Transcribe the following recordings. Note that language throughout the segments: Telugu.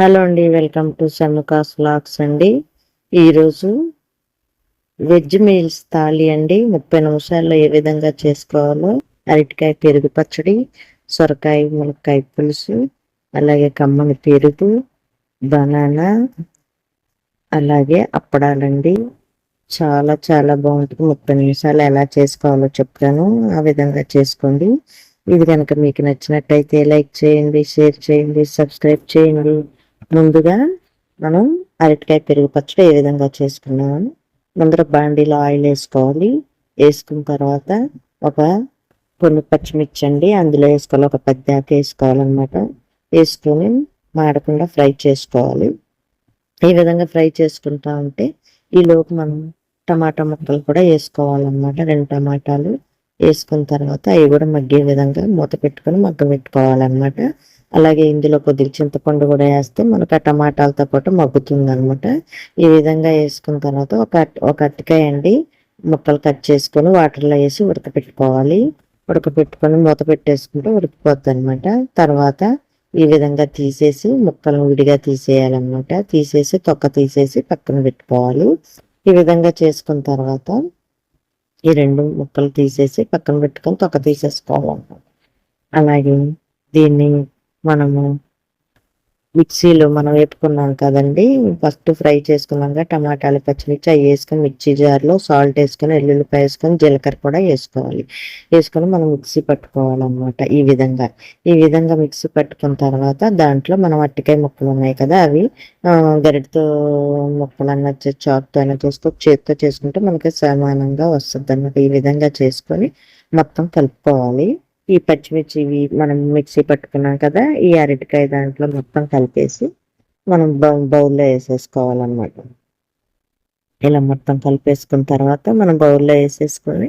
హలో అండి వెల్కమ్ టు సన్నుకాస్ వ్లాగ్స్ అండి. ఈరోజు వెజ్ మీల్స్ థాలి అండి. ముప్పై నిమిషాల్లో ఏ విధంగా చేసుకోవాలో అరటికాయ పెరుగు పచ్చడి సొరకాయ మునక్కాయ పులుసు అలాగే కమ్మని పెరుగు బనానా అలాగే అప్పడాలండి. చాలా చాలా బాగుంటుంది. ముప్పై నిమిషాలు ఎలా చేసుకోవాలో చెప్తాను. ఆ విధంగా చేసుకోండి. ఇది కనుక మీకు నచ్చినట్టయితే లైక్ చేయండి షేర్ చేయండి సబ్స్క్రైబ్ చేయండి. ముందుగా మనం అరటికాయ పెరుగు పచ్చడి ఏ విధంగా చేసుకున్నామని ముందర బాండీలో ఆయిల్ వేసుకోవాలి. వేసుకున్న తర్వాత ఒక కొన్ని పచ్చిమిర్చి అండి అందులో వేసుకోవాలి. ఒక పెద్ద వేసుకోవాలన్నమాట. వేసుకొని మాడకుండా ఫ్రై చేసుకోవాలి. ఈ విధంగా ఫ్రై చేసుకుంటా ఉంటే ఈలోపు మనం టమాటా ముక్కలు కూడా వేసుకోవాలన్నమాట. రెండు టమాటాలు వేసుకున్న తర్వాత అవి కూడా మగ్గే విధంగా మూత పెట్టుకొని మగ్గ పెట్టుకోవాలన్నమాట. అలాగే ఇందులో కొద్దిగా చింతపండు కూడా వేస్తే మనకు ఆ టమాటాలతో పాటు మగ్గుతుంది అనమాట ఈ విధంగా వేసుకున్న తర్వాత ఒక ఒక అట్టికాయ అండి ముక్కలు కట్ చేసుకొని వాటర్లో వేసి ఉడకపెట్టుకోవాలి. ఉడకపెట్టుకొని మూత పెట్టేసుకుంటే ఉడికిపోద్ది అనమాట తర్వాత ఈ విధంగా తీసేసి ముక్కలను విడిగా తీసేయాలన్నమాట. తీసేసి తొక్క తీసేసి పక్కన పెట్టుకోవాలి. ఈ విధంగా చేసుకున్న తర్వాత ఈ రెండు ముక్కలు తీసేసి పక్కన పెట్టుకొని తొక్క తీసేసుకోవాలన్నమాట. అలాగే దీన్ని మనము మిక్సీలో మనం వేపుకున్నాం కదండి. ఫస్ట్ ఫ్రై చేసుకున్నాక టమాటాలు పచ్చిమిర్చి అవి వేసుకొని మిక్సీ జార్లో సాల్ట్ వేసుకొని ఎల్లుల్లిపాయ వేసుకొని జీలకర్ర కూడా వేసుకోవాలి. వేసుకొని మనం మిక్సీ పట్టుకోవాలన్నమాట ఈ విధంగా. ఈ విధంగా మిక్సీ పట్టుకున్న తర్వాత దాంట్లో మనం అట్టికాయ ముక్కలు ఉన్నాయి కదా అవి గరిటతో ముక్కలు అన్న చాక్తో అయినా చేసుకో చేతితో చేసుకుంటే మనకి సమానంగా వస్తుంది అన్నమాట ఈ విధంగా చేసుకొని మొత్తం కలుపుకోవాలి. ఈ పచ్చిమిర్చి మనం మిక్సీ పట్టుకున్నాం కదా ఈ అరటికాయ దాంట్లో మొత్తం కలిపేసి మనం బౌల్లో వేసేసుకోవాలన్నమాట. ఇలా మొత్తం కలిపేసుకున్న తర్వాత మనం బౌల్లో వేసేసుకొని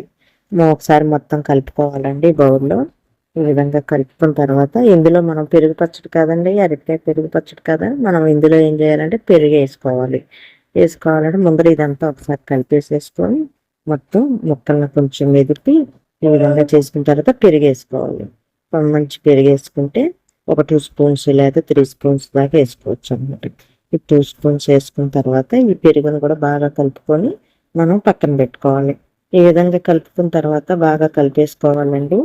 ఒకసారి మొత్తం కలుపుకోవాలండి బౌల్లో. ఈ విధంగా కలుపుకున్న తర్వాత ఇందులో మనం పెరుగు పచ్చడి కాదండి అరటికాయ పెరుగు పచ్చడి కదా మనం ఇందులో ఏం చేయాలంటే పెరుగు వేసుకోవాలి. వేసుకోవాలంటే ముందర ఇదంతా ఒకసారి కలిపేసేసుకొని మొత్తం ముక్కలను కొంచెం మెదిపి ఈ విధంగా చేసుకున్న తర్వాత పెరిగేసుకోవాలి. మంచి పెరిగేసుకుంటే ఒక టూ స్పూన్స్ లేదా త్రీ స్పూన్స్ దాకా వేసుకోవచ్చు అనమాట ఈ టూ స్పూన్స్ వేసుకున్న తర్వాత ఈ పెరుగును కూడా బాగా కలుపుకొని మనం పక్కన పెట్టుకోవాలి. ఈ విధంగా కలుపుకున్న తర్వాత బాగా కలిపేసుకోవాలండి.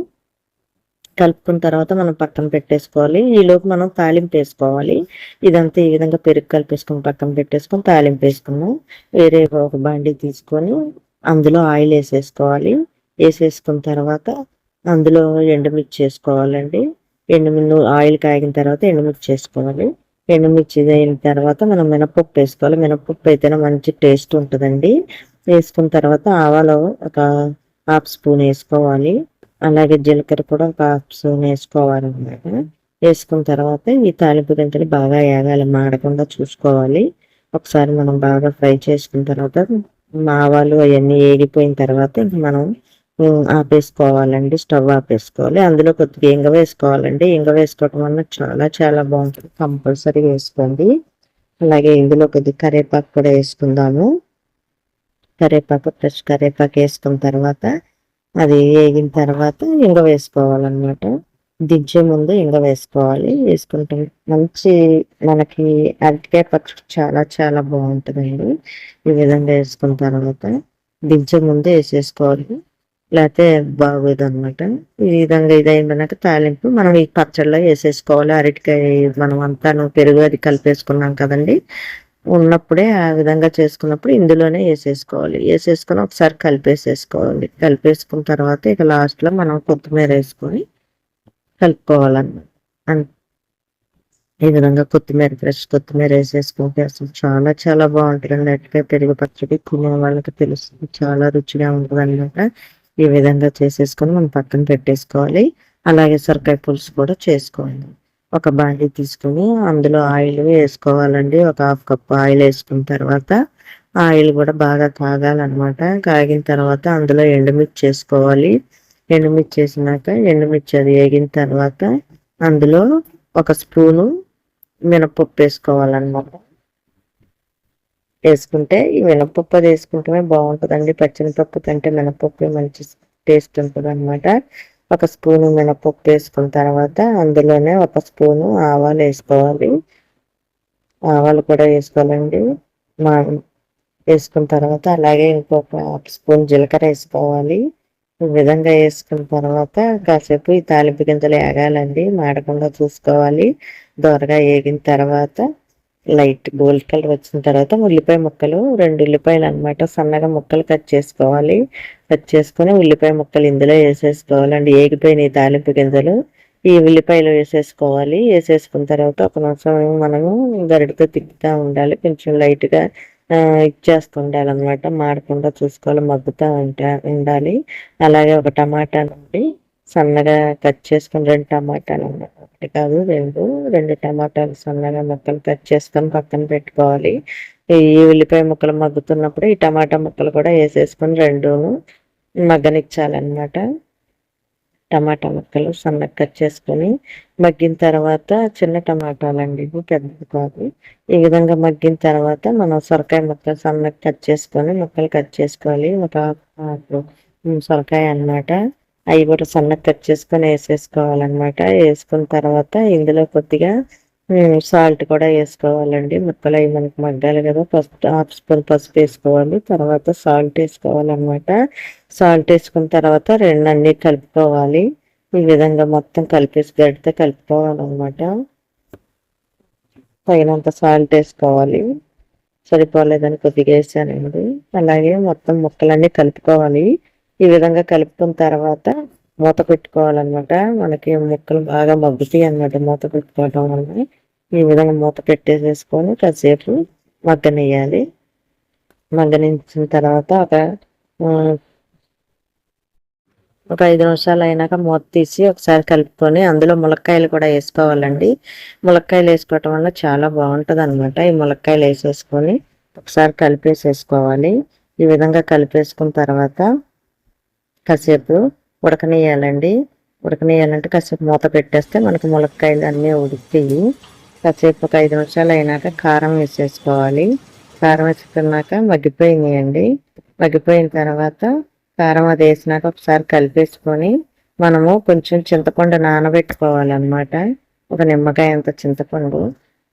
కలుపుకున్న తర్వాత మనం పక్కన పెట్టేసుకోవాలి. ఈలోపు మనం తాలింపు వేసుకోవాలి. ఇదంతా ఈ విధంగా పెరుగు కలిపేసుకొని పక్కన పెట్టేసుకొని తాలింపు వేసుకున్నాం. వేరే ఒక బండి తీసుకొని అందులో ఆయిల్ వేసేసుకోవాలి. వేసేసుకున్న తర్వాత అందులో ఎండుమిర్చి వేసుకోవాలండి. ఎండుమిర్చి ఆయిల్ కాగిన తర్వాత ఎండుమిర్చి వేసుకోవాలి. ఎండుమిర్చి అయిన తర్వాత మనం మినపప్పు వేసుకోవాలి. మినపప్పు అయితేనే మంచి టేస్ట్ ఉంటుందండి. వేసుకున్న తర్వాత ఆవాలు ఒక హాఫ్ స్పూన్ వేసుకోవాలి. అలాగే జీలకర్ర కూడా ఒక హాఫ్ స్పూన్ వేసుకోవాలి అనమాట వేసుకున్న తర్వాత ఈ తాలింపు గింజలు బాగా వేగాలి. మాడకుండా చూసుకోవాలి. ఒకసారి మనం బాగా ఫ్రై చేసుకున్న తర్వాత ఆవాలు అవన్నీ వేగిపోయిన తర్వాత మనం ఆపేసుకోవాలండి స్టవ్ ఆపేసుకోవాలి. అందులో కొద్దిగా ఇంగ వేసుకోవాలండి. ఇంగ వేసుకోవటం వల్ల చాలా చాలా బాగుంటుంది. కంపల్సరీ వేసుకోండి. అలాగే ఇందులో కొద్దిగా కరేపాకు కూడా వేసుకుందాము. కరేపాకు ఫ్రెష్ కరేపాకు వేసుకున్న తర్వాత అది వేగిన తర్వాత ఇంగ వేసుకోవాలన్నమాట. దించే ముందు ఇంగ వేసుకోవాలి. వేసుకుంటే మంచి మనకి అరటికాయ పచ్చడి చాలా చాలా బాగుంటుందండి. ఈ విధంగా వేసుకున్న తర్వాత దించే ముందు వేసేసుకోవాలి. లేకపోతే బాగోదు అనమాట ఈ విధంగా ఇదైందన్నాక తాలింపు. మనం ఈ పచ్చడిలో వేసేసుకోవాలి. అరటికాయ మనం అంతాను పెరుగు అది కలిపేసుకున్నాం కదండి. ఉన్నప్పుడే ఆ విధంగా చేసుకున్నప్పుడు ఇందులోనే వేసేసుకోవాలి. వేసేసుకొని ఒకసారి కలిపేసేసుకోవాలి. కలిపేసుకున్న తర్వాత ఇక లాస్ట్లో మనం కొత్తిమీర వేసుకొని కలుపుకోవాలన్నమాట. ఈ విధంగా కొత్తిమీర ఫ్రెష్ కొత్తిమీర వేసేసుకుంటే అసలు చాలా చాలా బాగుంటుంది అరటికాయ పెరుగు పచ్చడి తినే వాళ్ళకి తెలుస్తుంది చాలా రుచిగా ఉంటుంది అనమాట ఈ విధంగా చేసేసుకొని మనం పక్కన పెట్టేసుకోవాలి. అలాగే సొరకాయ పులుసు కూడా చేసుకోవాలి. ఒక బాండీ తీసుకుని అందులో ఆయిల్ వేసుకోవాలండి. ఒక హాఫ్ కప్ ఆయిల్ వేసుకున్న తర్వాత ఆయిల్ కూడా బాగా కాగాలన్నమాట. కాగిన తర్వాత అందులో ఎండుమిర్చి వేసుకోవాలి ఎండుమిర్చి వేసినాక ఎండుమిర్చి అది వేగిన తర్వాత అందులో ఒక స్పూను మినపప్పు వేసుకోవాలన్నమాట. వేసుకుంటే ఈ మినపప్పు అది వేసుకుంటే బాగుంటుందండి. పచ్చెనపప్పు కంటే మినపప్పు మంచి టేస్ట్ ఉంటుంది అనమాట ఒక స్పూను మినపప్పు వేసుకున్న తర్వాత అందులోనే ఒక స్పూను ఆవాలు వేసుకోవాలి. ఆవాలు కూడా వేసుకోవాలండి. మా వేసుకున్న తర్వాత అలాగే ఇంకొక స్పూన్ జీలకర్ర వేసుకోవాలి. ఈ విధంగా వేసుకున్న తర్వాత కాసేపు ఈ తాలింపు గింజలు వేగాలండి. మాడకుండా చూసుకోవాలి. దోరగా వేగిన తర్వాత లైట్ గోల్డ్ కలర్ వచ్చిన తర్వాత ఉల్లిపాయ ముక్కలు రెండు ఉల్లిపాయలు అనమాట సన్నగా ముక్కలు కట్ చేసుకోవాలి. కట్ చేసుకొని ఉల్లిపాయ ముక్కలు ఇందులో వేసేసుకోవాలండి ఏగిపోయిన ఈ తాలింపు గింజలు ఈ ఉల్లిపాయలు వేసేసుకోవాలి. వేసేసుకున్న తర్వాత ఒక నిమిషం మనము గరిటతో తిప్పుతూ ఉండాలి. కొంచెం లైట్గా ఇచ్చేస్తూ ఉండాలి అనమాట మాడకుండా చూసుకోవాలి. మగ్గుతూ ఉంటా ఉండాలి. అలాగే ఒక టమాటా నుండి సన్నగా కట్ చేసుకుని రెండు టమాటాలు ఒకటి కాదు రెండు. రెండు టమాటాలు సన్నగా ముక్కలు కట్ చేసుకొని పక్కన పెట్టుకోవాలి. ఈ ఉల్లిపాయ ముక్కలు మగ్గుతున్నప్పుడు ఈ టమాటా ముక్కలు కూడా వేసేసుకొని రెండు మగ్గనిచ్చాలన్నమాట. టమాటా ముక్కలు సన్నగా కట్ చేసుకొని మగ్గిన తర్వాత చిన్న టమాటాలు అండి ఇవి పెద్దది కాదు. ఈ విధంగా మగ్గిన తర్వాత మనం సొరకాయ ముక్కలు సన్నగా కట్ చేసుకొని ముక్కలు కట్ చేసుకోవాలి. ఒక సొరకాయ అన్నమాట. అవి కూడా సన్నగా కట్ చేసుకొని వేసేసుకోవాలన్నమాట. వేసుకున్న తర్వాత ఇందులో కొద్దిగా సాల్ట్ కూడా వేసుకోవాలండి. ముక్కలు అవి మనకి మగ్గాలి కదా. ఫస్ట్ హాఫ్ స్పూన్ పసుపు వేసుకోవాలి. తర్వాత సాల్ట్ వేసుకోవాలన్నమాట. సాల్ట్ వేసుకున్న తర్వాత రెండు అన్ని కలుపుకోవాలి. ఈ విధంగా మొత్తం కలిపేసి గడితే కలుపుకోవాలన్నమాట. తగినంత సాల్ట్ వేసుకోవాలి. సరిపోలేదని కొద్దిగా వేసానండి. అలాగే మొత్తం ముక్కలన్నీ కలుపుకోవాలి. ఈ విధంగా కలుపుకున్న తర్వాత మూత పెట్టుకోవాలన్నమాట. మనకి ముక్కలు బాగా మగ్గుతాయి అన్నమాట మూత పెట్టుకోవడం వల్ల ఈ విధంగా మూత పెట్టేసేసుకొని కాసేపు మగ్గనియాలి మగ్గనించిన తర్వాత ఒక ఒక ఐదు నిమిషాలు అయినాక మూత తీసి ఒకసారి కలుపుకొని అందులో ములక్కాయలు కూడా వేసుకోవాలండి. ములక్కాయలు వేసుకోవటం వల్ల చాలా బాగుంటుంది అనమాట ఈ ములక్కాయలు వేసేసుకొని ఒకసారి కలిపేసేసుకోవాలి. ఈ విధంగా కలిపేసుకున్న తర్వాత కాసేపు ఉడకనియాలండి ఉడకనేయాలంటే కాసేపు మూత పెట్టేస్తే మనకు ములక్కాయలు అన్నీ ఉడికియి కాసేపు ఒక ఐదు నిమిషాలు అయినాక కారం వేసేసుకోవాలి. కారం వేసుకున్నాక మగ్గిపోయినాయండి. మగ్గిపోయిన తర్వాత కారం అది వేసినాక ఒకసారి కలిపేసుకొని మనము కొంచెం చింతపండు నానబెట్టుకోవాలన్నమాట. ఒక నిమ్మకాయ అంత చింతపండు.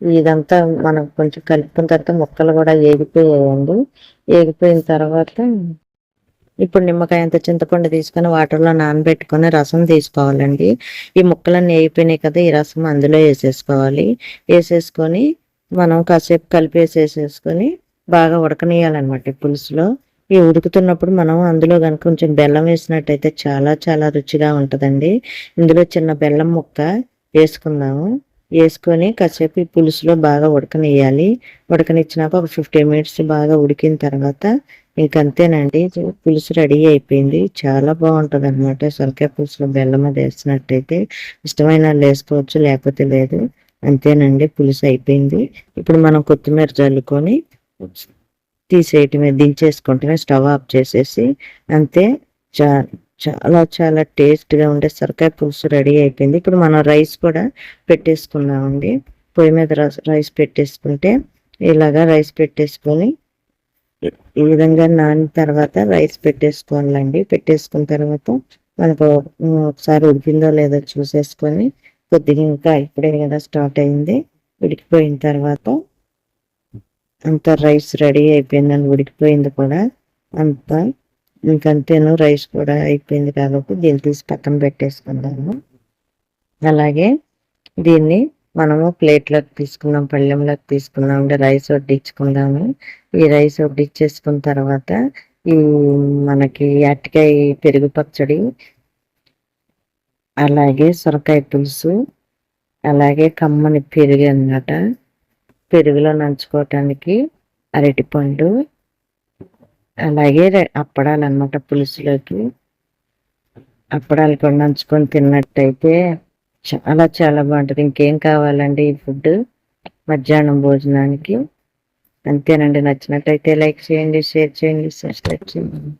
ఇదంతా మనం కొంచెం కలుపుకున్న తర్వాత ముక్కలు కూడా ఏగిపోయాయండి. ఏగిపోయిన తర్వాత ఇప్పుడు నిమ్మకాయ అంత చింతపండు తీసుకొని వాటర్లో నానబెట్టుకొని రసం తీసుకోవాలండి. ఈ ముక్కలన్నీ అయిపోయినాయి కదా ఈ రసం అందులో వేసేసుకోవాలి. వేసేసుకొని మనం కాసేపు కలిపేసేసేసుకొని బాగా ఉడకనియాలన్నమాట ఈ పులుసులో. ఈ ఉడుకుతున్నప్పుడు మనం అందులో కనుక కొంచెం బెల్లం వేసినట్టయితే చాలా చాలా రుచిగా ఉంటుందండి. ఇందులో చిన్న బెల్లం ముక్క వేసుకుందాము. వేసుకొని కాసేపు ఈ పులుసులో బాగా ఉడకనియాలి ఉడకనిచ్చినాక ఒక ఫిఫ్టీన్ మినిట్స్ బాగా ఉడికిన తర్వాత మీకు అంతేనండి పులుసు రెడీ అయిపోయింది. చాలా బాగుంటుంది అనమాట సొరకాయ పులుసులో బెల్లం అది వేసినట్టయితే ఇష్టమైన వేసుకోవచ్చు లేకపోతే లేదు. అంతేనండి. పులుసు అయిపోయింది. ఇప్పుడు మనం కొత్తిమీర చల్లుకొని తీసేయటమే దించేసుకుంటమే స్టవ్ ఆఫ్ చేసేసి అంతే. చా చాలా చాలా టేస్ట్గా ఉండే సొరకాయ పులుసు రెడీ అయిపోయింది. ఇప్పుడు మనం రైస్ కూడా పెట్టేసుకున్నామండి పొయ్యి మీద రైస్ పెట్టేసుకుంటే ఇలాగా రైస్ పెట్టేసుకొని ఈ విధంగా నానిన తర్వాత రైస్ పెట్టేసుకోవాలండి. పెట్టేసుకున్న తర్వాత మనకు ఒకసారి ఉడికిందో లేదో చూసేసుకొని కొద్దిగా ఇంకా ఇప్పుడే కదా స్టార్ట్ అయింది. ఉడికిపోయిన తర్వాత అంత రైస్ రెడీ అయిపోయిందని ఉడికిపోయింది కూడా అంత. ఇంకంతేను రైస్ కూడా అయిపోయింది కాబట్టి దీన్ని తీసి పక్కన పెట్టేసుకుందాము. అలాగే దీన్ని మనము ప్లేట్లోకి తీసుకుందాం పళ్ళెంలోకి తీసుకుందాం అంటే రైస్ వడ్డించుకుందాము. ఈ రైస్ వడ్డించేసుకున్న తర్వాత ఈ మనకి అరటికాయ పెరుగు పచ్చడి అలాగే సొరకాయ పులుసు అలాగే కమ్మని పెరుగు అన్నమాట. పెరుగులో నంచుకోవటానికి అరటిపండు అలాగే అప్పడాలు అన్నమాట పులుసులోకి. అప్పడాలు కూడా నంచుకొని తిన్నట్టయితే చాలా చాలా బాగుంటుంది. ఇంకేం కావాలండి ఈ ఫుడ్ మధ్యాహ్నం భోజనానికి? అంతేనండి. నచ్చినట్టయితే లైక్ చేయండి షేర్ చేయండి సబ్స్క్రైబ్ చేయండి.